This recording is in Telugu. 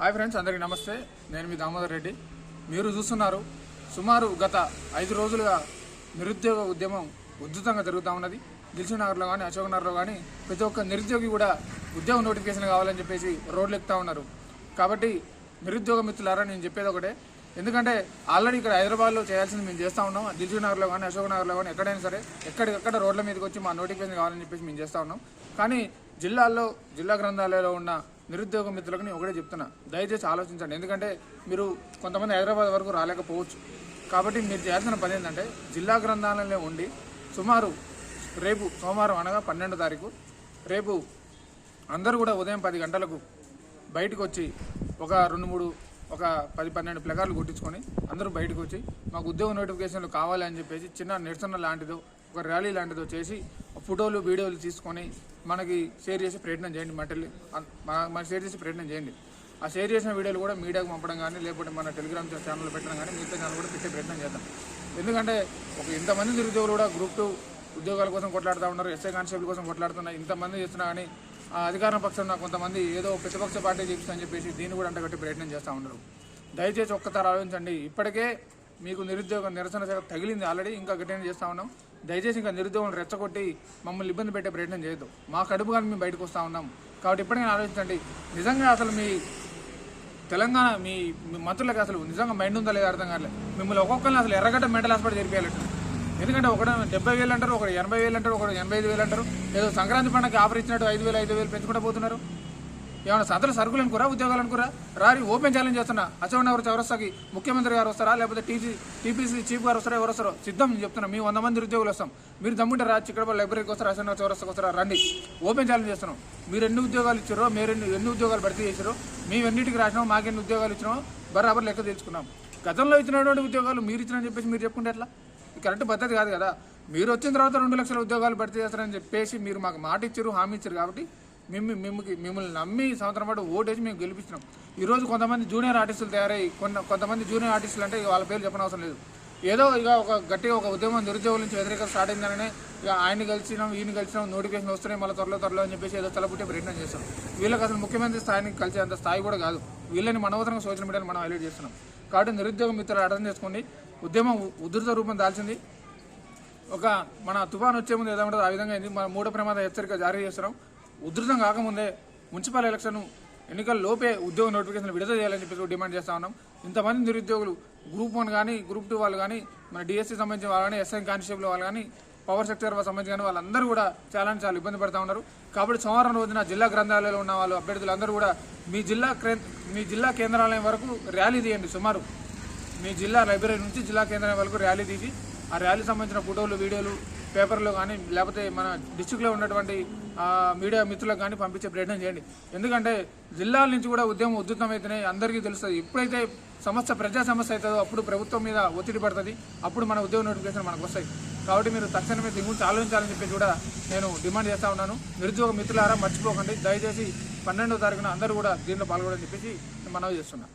హాయ్ ఫ్రెండ్స్ అందరికీ నమస్తే. నేను మీ దామోదర్ రెడ్డి. మీరు చూస్తున్నారు సుమారు గత ఐదు రోజులుగా నిరుద్యోగ ఉద్యమం ఉధృతంగా జరుగుతూ ఉన్నది. దిల్సు నగర్లో కానీ అశోక్ నగర్లో కానీ ప్రతి ఒక్క నిరుద్యోగి కూడా ఉద్యోగ నోటిఫికేషన్ కావాలని చెప్పేసి రోడ్లు ఎక్కుతూ ఉన్నారు. కాబట్టి నిరుద్యోగ మిత్రులారా నేను చెప్పేది ఒకటే. ఎందుకంటే ఆల్రెడీ ఇక్కడ హైదరాబాద్లో చేయాల్సింది మేము చేస్తూ ఉన్నాం. దిల్సు నగర్లో కానీ అశోక్ నగర్లో కానీ ఎక్కడైనా సరే ఎక్కడికక్కడ రోడ్ల మీదకి వచ్చి మా నోటిఫికేషన్ కావాలని చెప్పేసి మేము చేస్తూ ఉన్నాం. కానీ జిల్లాల్లో జిల్లా గ్రంథాలయంలో ఉన్న నిరుద్యోగ మిత్రులకు నేను ఒకటే చెప్తున్నా. దయచేసి ఆలోచించండి. ఎందుకంటే మీరు కొంతమంది హైదరాబాద్ వరకు రాలేకపోవచ్చు. కాబట్టి మీరు చేయాల్సిన పని ఏంటంటే జిల్లా గ్రంథాలయంలో ఉండి సుమారు రేపు సోమవారం అనగా పన్నెండో తారీఖు రేపు అందరూ కూడా ఉదయం పది గంటలకు బయటకు వచ్చి ఒక రెండు మూడు ఒక పది పన్నెండు ప్లకార్లు కొట్టించుకొని అందరూ బయటకు వచ్చి మాకు ఉద్యోగ నోటిఫికేషన్లు కావాలి అని చెప్పేసి చిన్న నిరసన లాంటిదో ఒక ర్యాలీ లాంటిదో చేసి ఫోటోలు వీడియోలు తీసుకొని మనకి షేర్ చేసే ప్రయత్నం చేయండి. మటల్ని మన షేర్ చేసే ప్రయత్నం చేయండి. ఆ షేర్ చేసిన వీడియోలు కూడా మీడియాకు పంపడం కానీ లేకపోతే మన టెలిగ్రామ్ ఛానల్ పెట్టడం కానీ మిగతా ఛానల్ కూడా పెట్టే ప్రయత్నం చేద్దాం. ఎందుకంటే ఒక ఇంతమంది నిరుద్యోగులు కూడా గ్రూప్ టూ ఉద్యోగాల కోసం కొట్లాడుతూ ఉన్నారు ఎస్ఐ కానిస్టేబుల్ కోసం కొట్లాడుతున్నారు ఇంతమంది చేస్తున్నా కానీ ఆ అధికార పక్షం కొంతమంది ఏదో ప్రతిపక్ష పార్టీ చేపిస్తుందని చెప్పేసి దీన్ని కూడా అంటగట్టి ప్రయత్నం చేస్తూ ఉన్నారు. దయచేసి ఒక్కసారి ఆలోచించండి. ఇప్పటికే మీకు నిరుద్యోగ నిరసన తగిలింది ఆల్రెడీ ఇంకా గట్టిగా చేస్తూ ఉన్నాం. దయచేసి ఇంకా నిరుద్యోగం రెచ్చగొట్టి మమ్మల్ని ఇబ్బంది పెట్టే ప్రయత్నం చేయొద్దు. మా కడుపు కానీ మేము బయటకు వస్తూ ఉన్నాం. కాబట్టి ఇప్పటికైనా ఆలోచించండి నిజంగా అసలు మీ తెలంగాణ మీ మీ మంత్రులకు అసలు నిజంగా మైండ్ ఉందా లేదా అర్థం కాలేదు మిమ్మల్ని ఒక్కొక్కరిని అసలు ఎర్రగడ్డ మెంటల్ హాస్పిటల్ జరిపేయాలంట ఎందుకంటే ఒకటి డెబ్బై వేలు అంటారు ఒకటి ఎనభై వేలు అంటారు ఒకటి ఎనభై ఐదు వేలు అంటారు. ఏదో సంక్రాంతి పండుగకి ఆఫర్ ఇచ్చినట్టు ఐదు వేలు ఐదు వేలు పెంచుకుంటూ పోతున్నారు. ఏమైనా సదరు సరుకులు అనుకురా ఉద్యోగాలు అనుకురా? రారి ఓపెన్ ఛాలెంజ్ చేస్తున్నా. అశోక్ చౌరస్తాకి ముఖ్యమంత్రి గారు వస్తారా? లేకపోతే టీజీ టీపీసీ చీఫ్ గారు వస్తారా? ఎవరు వస్తారో సిద్ధం చెప్తున్నా. మీ వంద మంది ఉద్యోగులు వస్తాం. మీరు దమ్ముంటే రా చిక్కడ లైబ్రరీకి వస్తారా? అశోక్ చౌరస్తాకి వస్తారా? రండి. ఓపెన్ ఛాలెంజ్ చేస్తున్నాం. మీరు ఎన్ని ఉద్యోగాలు ఇచ్చారో మీరు ఎన్ని ఎన్ని ఉద్యోగాలు భర్తీ చేశారో మేము ఎన్నిటికి రాసినాం మాకెన్ని ఉద్యోగాలు ఇచ్చినామో బరాబర్ లెక్క తెలుసుకున్నాం. గతంలో ఇచ్చినటువంటి ఉద్యోగాలు మీరు ఇచ్చినని చెప్పేసి మీరు చెప్పుకుంటే ఎట్లా? కరెక్ట్ పద్ధతి కాదు కదా. మీరు వచ్చిన తర్వాత రెండు లక్షల ఉద్యోగాలు భర్తీ చేస్తారని చెప్పేసి మీరు మాకు మాట ఇచ్చారు హామీ ఇచ్చారు కాబట్టి మేము మిమ్మకి మిమ్మల్ని నమ్మి సంవత్సరం పాటు ఓటేసి మేము గెలిపించినాం ఈరోజు కొంతమంది జూనియర్ ఆర్టిస్టులు తయారై కొంత కొంతమంది జూనియర్ ఆర్టిస్టులు అంటే వాళ్ళ పేరు చెప్పనవసరం లేదు. ఏదో ఇక ఒక గట్టిగా ఒక ఉద్యమం నిరుద్యోగుల నుంచి వ్యతిరేకత స్టార్ట్ అయిందనే ఇక ఆయన కలిసినాం ఈయన కలిసినాం నోటిఫికేషన్ వస్తున్నాయి మళ్ళీ త్వరలో త్వరలో అని చెప్పేసి ఏదో తలపుట్టే ప్రయత్నం చేస్తాం. వీళ్ళకి అసలు ముఖ్యమంత్రి స్థాయిని కలిసే అంత స్థాయి కూడా కాదు. వీళ్ళని మనవసరంగా సోషల్ మీడియాలో మనం హైలైట్ చేస్తున్నాం. కాబట్టి నిరుద్యోగ మిత్రులు అర్థం చేసుకోండి. ఉద్యమం ఉధృత రూపం దాల్చింది. ఒక మన తుఫాన్ వచ్చే ముందు ఏదో ఆ విధంగా అయింది. మన మూడో ప్రమాద హెచ్చరిక జారీ చేస్తున్నాం. ఉధృతం కాకముందే మున్సిపల్ ఎలక్షన్ ఎన్నికల లోపే ఉద్యోగ నోటిఫికేషన్ విడుదల చేయాలని చెప్పేసి డిమాండ్ చేస్తా ఉన్నాం. ఇంతమంది నిరుద్యోగులు గ్రూప్ వన్ కానీ గ్రూప్ టూ వాళ్ళు కానీ మన డిఎస్సీ సంబంధించిన వాళ్ళు కానీ ఎస్ఐ కానిస్టేబుల్ వాళ్ళు కానీ పవర్ సెక్టర్ సంబంధించి కానీ వాళ్ళందరూ కూడా చాలా చాలా ఇబ్బంది పడుతూ ఉన్నారు. కాబట్టి సోమవారం రోజున జిల్లా గ్రంథాలయంలో ఉన్న వాళ్ళు అభ్యర్థులందరూ కూడా మీ జిల్లా మీ జిల్లా కేంద్రాలయం వరకు ర్యాలీ తీయండి సుమారు. మీ జిల్లా లైబ్రరీ నుంచి జిల్లా కేంద్రం వరకు ర్యాలీ తీసి ఆ ర్యాలీ సంబంధించిన ఫోటోలు వీడియోలు పేపర్లు కానీ లేకపోతే మన డిస్టిక్లో ఉన్నటువంటి మీడియా మిత్రులకు కానీ పంపించే ప్రయత్నం చేయండి. ఎందుకంటే జిల్లాల నుంచి కూడా ఉద్యమం ఉధృతమైతేనే అందరికీ తెలుస్తుంది. ఎప్పుడైతే సమస్య ప్రజా సమస్య అవుతుందో అప్పుడు ప్రభుత్వం మీద ఒత్తిడి పడుతుంది. అప్పుడు మన ఉద్యోగ నోటిఫికేషన్ మనకు వస్తాయి. కాబట్టి మీరు తక్షణమే దీని గురించి ఆలోచించాలని చెప్పి కూడా నేను డిమాండ్ చేస్తా ఉన్నాను. నిరుద్యోగ మిత్రులారా మర్చిపోకండి. దయచేసి పన్నెండో తారీఖున అందరూ కూడా దీనిలో పాల్గొనని చెప్పేసి నేను మనవి చేస్తున్నాను